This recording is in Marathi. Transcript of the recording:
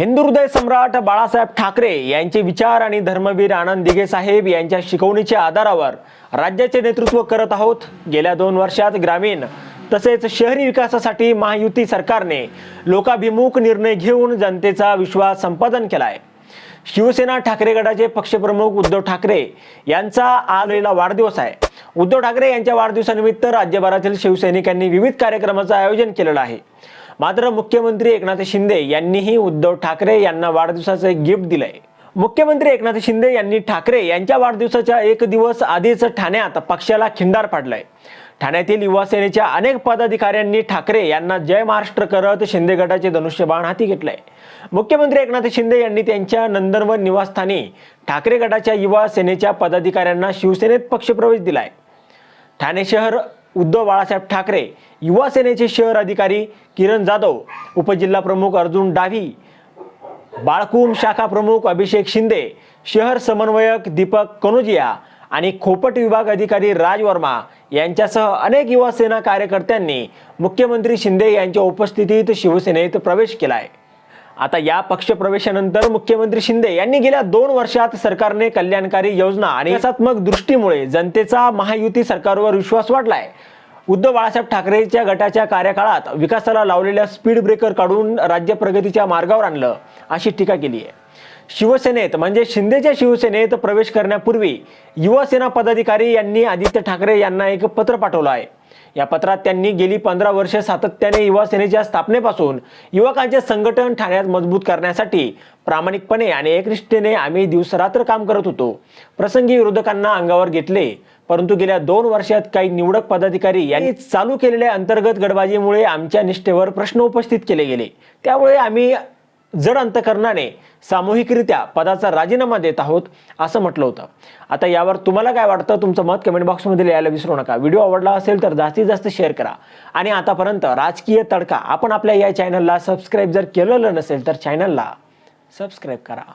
हिंदू हृदय सम्राट बाळासाहेब ठाकरे यांचे विचार आणि धर्मवीर आनंद दिघे साहेब यांच्या शिकवणीच्या आधारावर राज्याचे नेतृत्व करत आहोत. गेल्या दोन वर्षात ग्रामीण तसेच शहरी विकासासाठी महायुती सरकारने लोकाभिमुख निर्णय घेऊन जनतेचा विश्वास संपादन केलाय. शिवसेना ठाकरे गटाचे पक्षप्रमुख उद्धव ठाकरे यांचा आलेला वाढदिवस आहे. उद्धव ठाकरे यांच्या वाढदिवसानिमित्त राज्यभरातील शिवसैनिकांनी विविध कार्यक्रमाचं आयोजन केलेलं आहे. मात्र मुख्यमंत्री एकनाथ शिंदे यांनीही उद्धव ठाकरे यांना वाढदिवसाचं एक गिफ्ट दिलंय. मुख्यमंत्री एकनाथ शिंदे यांनी ठाकरे यांच्या वाढदिवसाच्या एक दिवस आधीच ठाण्यात पक्षाला खिंडार पाडलाय. ठाण्यातील युवासेनेच्या अनेक पदाधिकाऱ्यांनी ठाकरे यांना जय महाराष्ट्र करत शिंदे गटाचे धनुष्यबाण हाती घेतलंय. मुख्यमंत्री एकनाथ शिंदे यांनी त्यांच्या नंदनवन निवासस्थानी ठाकरे गटाच्या युवा सेनेच्या पदाधिकाऱ्यांना शिवसेनेत पक्षप्रवेश दिलाय. ठाणे शहर उद्धव बाळासाहेब ठाकरे युवा सेनेचे शहर अधिकारी किरण जाधव उपजिल्हा प्रमुख अर्जुन डावी बाळकुम शाखा प्रमुख अभिषेक शिंदे शहर समन्वयक दीपक कनोजिया आणि खोपट विभाग अधिकारी राज वर्मा यांच्यासह अनेक युवा सेना कार्यकर्त्यांनी मुख्यमंत्री शिंदे यांच्या उपस्थितीत शिवसेनेत प्रवेश केला आहे आता या पक्षप्रवेशानंतर मुख्यमंत्री शिंदे यांनी गेल्या दोन वर्षात सरकारने कल्याणकारी योजना आणि विकासात्मक दृष्टीमुळे जनतेचा महायुती सरकारवर विश्वास वाढलाय. उद्धव बाळासाहेब ठाकरेच्या गटाच्या कार्यकाळात विकासाला लावलेल्या स्पीड ब्रेकर काढून राज्य प्रगतीच्या मार्गावर आणलं अशी टीका केली आहे शिवसेनेत म्हणजे शिंदेच्या शिवसेनेत प्रवेश करण्यापूर्वी युवासेना पदाधिकारी यांनी आदित्य ठाकरे यांना एक पत्र पाठवलं आहे. या पत्रात त्यांनी गेली पंधरा वर्ष सातत्याने युवा सेनेच्या स्थापनेपासून युवकांचे संघटन ठाण्यात मजबूत करण्यासाठी प्रामाणिकपणे आणि एकनिष्ठेने आम्ही दिवसरात्र काम करत होतो. प्रसंगी विरोधकांना अंगावर घेतले परंतु गेल्या दोन वर्षात काही निवडक पदाधिकारी यांनी चालू केलेल्या अंतर्गत गडबाजीमुळे आमच्या निष्ठेवर प्रश्न उपस्थित केले गेले. त्यामुळे आम्ही जड अंतकरणाने सामूहिकरित्या पदाचा राजीनामा देत आहोत असं म्हटलं होतं. आता यावर तुम्हाला काय वाटतं? तुमचं मत कमेंट बॉक्समध्ये लिहायला विसरू नका. व्हिडिओ आवडला असेल तर जास्तीत जास्त शेअर करा. आणि आतापर्यंत राजकीय तडका आपण आपल्या या चॅनलला सबस्क्राईब जर केलेलं नसेल तर चॅनलला सबस्क्राईब करा.